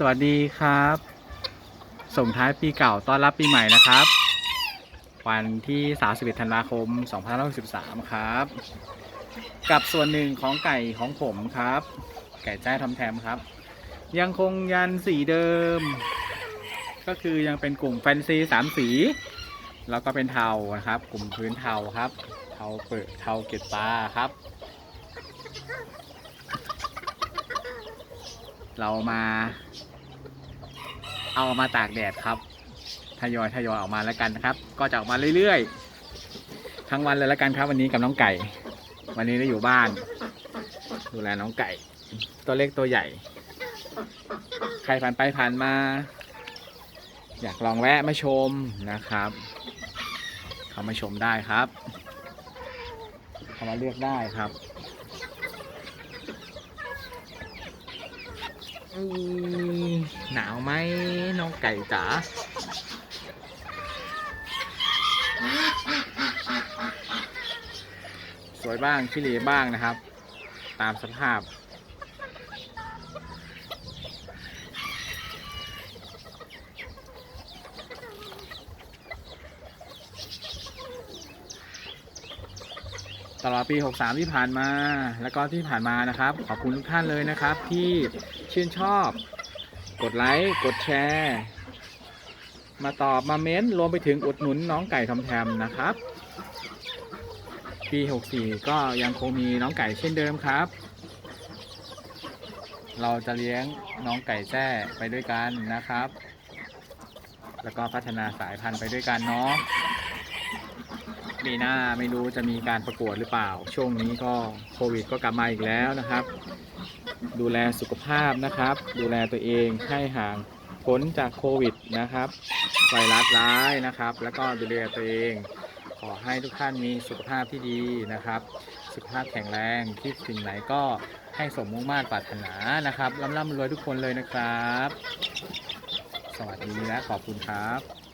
สวัสดีครับ ส่งท้ายปีเก่าต้อนรับปีใหม่นะครับ วันที่ 31 ธันวาคม 2563 ครับ กับส่วนหนึ่งของไก่ของผมครับ ไก่แจ้ทำแทมครับ ยังคงยันสีเดิม ก็คือยังเป็นกลุ่มแฟนซีสามสี แล้วก็เป็นเทานะครับ กลุ่มพื้นเทาครับ เทาเปิดเทาเก็ดปลาครับ เรามา เอามาตากแดดครับทยอยทยอยออกมาแล้วกันนะครับ ก็จะออกมาเรื่อยๆ ทั้งวันเลยแล้วกันครับ วันนี้กับน้องไก่ วันนี้ได้อยู่บ้าน ดูแลน้องไก่ ตัวเล็กตัวใหญ่ ใครผ่านไปผ่านมา อยากลองแวะมาชมนะครับ เข้ามาชมได้ครับเข้ามาเลือกได้ครับอืม หนาวไหมน้องไก่จ๋าสวยบ้างขี้เหร่บ้างนะครับ ตามสภาพ ตลอดปี 63 ที่ผ่านมา แล้วก็ที่ผ่านมานะครับ ขอบคุณทุกท่านเลยนะครับที่ ชื่นชอบ กดไลค์กดแชร์ มาตอบมาเม้นต์รวมไปถึงอุดหนุนน้องไก่ทำแทมนะครับ ปี 64 ก็ยังคงมีน้องไก่เช่นเดิมครับ เราจะเลี้ยงน้องไก่แจ้ไปด้วยกันนะครับ แล้วก็พัฒนาสายพันธุ์ไปด้วยกันเนาะปีหน้าไม่รู้จะมีการประกวดหรือเปล่า ช่วงนี้ก็โควิดก็กลับมาอีกแล้วนะครับ ดูแลสุขภาพนะครับ ดูแลตัวเองให้ห่างพ้นจากโควิดนะครับไวรัสร้ายนะครับ แล้วก็ดูแลตัวเอง ขอให้ทุกท่านมีสุขภาพที่ดีนะครับ สุขภาพแข็งแรงคิดถึงไหนก็ให้สมมุ่งมา่ปรารถนานะครับร่ำร่ำรวยทุกคนเลยนะครับ สวัสดีและขอบคุณครับ